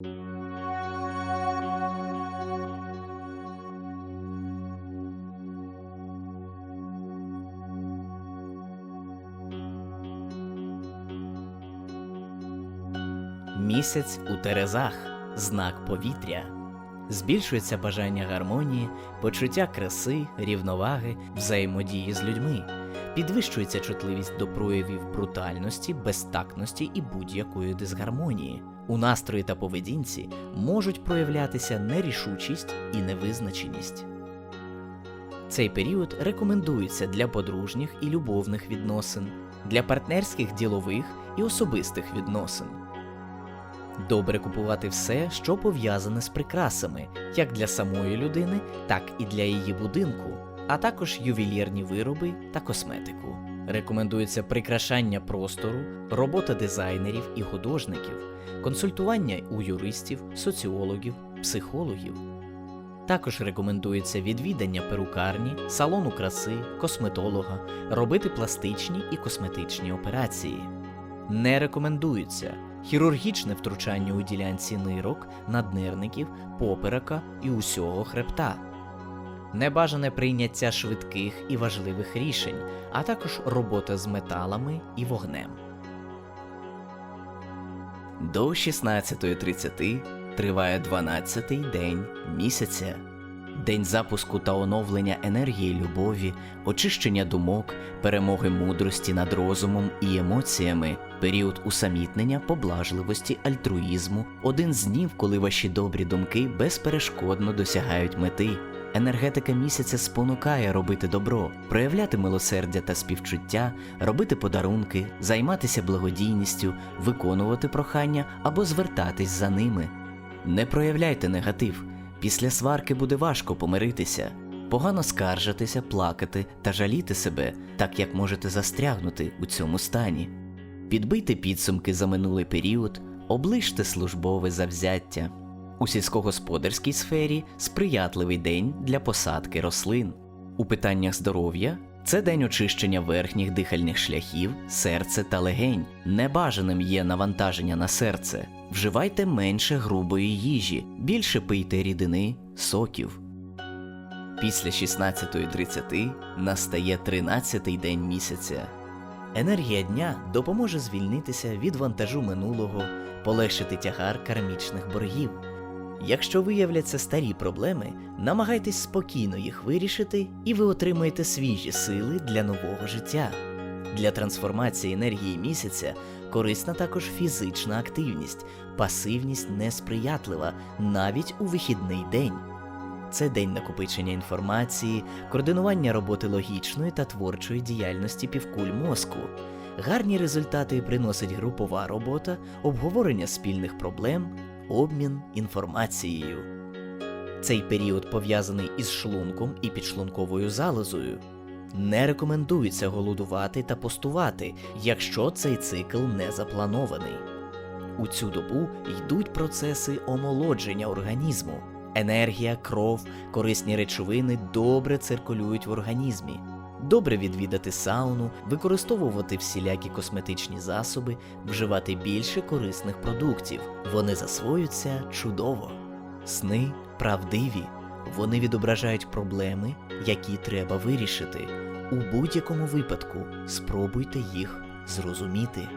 Місяць у Терезах знак повітря. Збільшується бажання гармонії, почуття краси, рівноваги, взаємодії з людьми. Підвищується чутливість до проявів брутальності, безтактності і будь-якої дисгармонії. У настрої та поведінці можуть проявлятися нерішучість і невизначеність. Цей період рекомендується для подружніх і любовних відносин, для партнерських ділових і особистих відносин. Добре купувати все, що пов'язане з прикрасами, як для самої людини, так і для її будинку, а також ювелірні вироби та косметику. Рекомендується прикрашання простору, робота дизайнерів і художників, консультування у юристів, соціологів, психологів. Також рекомендується відвідання перукарні, салону краси, косметолога, робити пластичні і косметичні операції. Не рекомендується хірургічне втручання у ділянці нирок, наднирників, поперека і усього хребта. Небажане прийняття швидких і важливих рішень, а також робота з металами і вогнем. До 16.30 триває 12-й день місяця. День запуску та оновлення енергії любові, очищення думок, перемоги мудрості над розумом і емоціями, період усамітнення, поблажливості, альтруїзму, один з днів, коли ваші добрі думки безперешкодно досягають мети. Енергетика місяця спонукає робити добро, проявляти милосердя та співчуття, робити подарунки, займатися благодійністю, виконувати прохання або звертатись за ними. Не проявляйте негатив. Після сварки буде важко помиритися, погано скаржитися, плакати та жаліти себе, так як можете застрягнути у цьому стані. Підбийте підсумки за минулий період, оближте службове завзяття. У сільськогосподарській сфері сприятливий день для посадки рослин. У питаннях здоров'я це день очищення верхніх дихальних шляхів, серця та легень. Небажаним є навантаження на серце. Вживайте менше грубої їжі, більше пийте рідини, соків. Після 16.30 настає 13-й день місяця. Енергія дня допоможе звільнитися від вантажу минулого, полегшити тягар кармічних боргів. Якщо виявляться старі проблеми, намагайтесь спокійно їх вирішити, і ви отримаєте свіжі сили для нового життя. Для трансформації енергії місяця корисна також фізична активність, пасивність несприятлива навіть у вихідний день. Це день накопичення інформації, координування роботи логічної та творчої діяльності півкуль мозку. Гарні результати приносить групова робота, обговорення спільних проблем, обмін інформацією. Цей період пов'язаний із шлунком і підшлунковою залозою. Не рекомендується голодувати та постувати, якщо цей цикл не запланований. У цю добу йдуть процеси омолодження організму. Енергія, кров, корисні речовини добре циркулюють в організмі. Добре відвідати сауну, використовувати всілякі косметичні засоби, вживати більше корисних продуктів. Вони засвоюються чудово. Сни правдиві, вони відображають проблеми, які треба вирішити. У будь-якому випадку спробуйте їх зрозуміти.